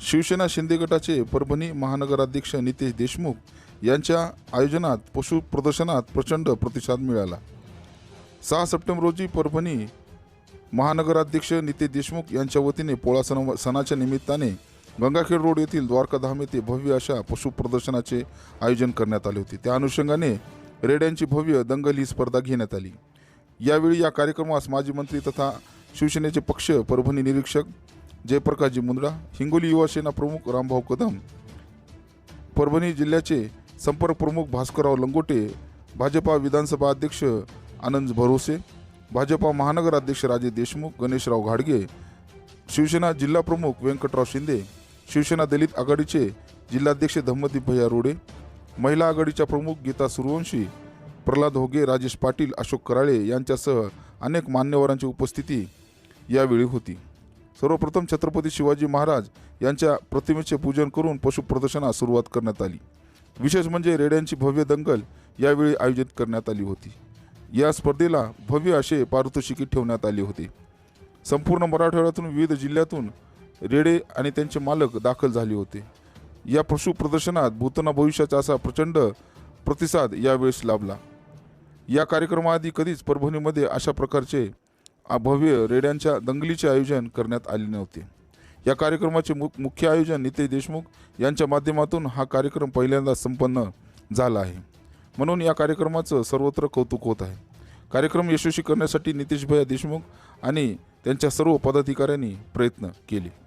शिवसेना शिंदे गटाचे परभणी महानगराध्यक्ष नितेश देशमुख यांच्या आयोजनात पशु प्रदर्शनात प्रचंड प्रतिसाद मिळाला. सहा सप्टेंबर रोजी परभणी महानगराध्यक्ष नितेश देशमुख यांच्या वतीने पोळा सण सणाच्या निमित्ताने गंगाखेड रोड येथील द्वारकाधाम येथे भव्य अशा पशु प्रदर्शनाचे आयोजन करण्यात आले होते. त्या अनुषंगाने रेड्यांची भव्य दंगल ही स्पर्धा घेण्यात आली. यावेळी या कार्यक्रमास माजी मंत्री तथा शिवसेनेचे पक्ष परभणी निरीक्षक जयप्रकाशजी मुंदडा हिंगोली युवा सेना प्रमुख रामभाऊ कदम परभणी जिल्ह्याचे संपर्क प्रमुख भास्करराव लंगोटे भाजपा विधानसभा अध्यक्ष आनंद भरोसे भाजपा महानगर अध्यक्ष राजे देशमुख गणेशराव घाडगे शिवसेना जिल्हा प्रमुख व्यंकटराव शिंदे शिवसेना दलित आघाडीचे जिल्हाध्यक्ष धम्मदीप भैया रोडे महिला आघाडीच्या प्रमुख गीता सूर्यवंशी प्रल्हाद होगे राजेश पाटील अशोक कराळे यांच्यासह अनेक मान्यवरांची उपस्थिती यावेळी होती. सर्वप्रथम छत्रपती शिवाजी महाराज यांच्या प्रतिमेचे पूजन करून पशुप्रदर्शनास सुरुवात करण्यात आली. विशेष म्हणजे रेड्यांची भव्य दंगल यावेळी आयोजित करण्यात आली होती. या स्पर्धेला भव्य असे पारितोषिके ठेवण्यात आले होते. संपूर्ण मराठवाड्यातून विविध जिल्ह्यातून रेडे आणि त्यांचे मालक दाखल झाले होते. या पशु प्रदर्शनात भूतना भविष्याचा असा प्रचंड प्रतिसाद यावेळेस लाभला. या कार्यक्रमाआधी कधीच परभणीमध्ये अशा प्रकारचे भव्य रेड्यांच्या दंगलीचे आयोजन करण्यात आले नव्हते. या कार्यक्रमाचे मु मुख्य आयोजन नितेश देशमुख यांच्या माध्यमातून हा कार्यक्रम पहिल्यांदा संपन्न झाला आहे. म्हणून या कार्यक्रमाचं सर्वत्र कौतुक होत आहे. कार्यक्रम यशस्वी करण्यासाठी नितेश भैया देशमुख आणि त्यांच्या सर्व पदाधिकाऱ्यांनी प्रयत्न केले.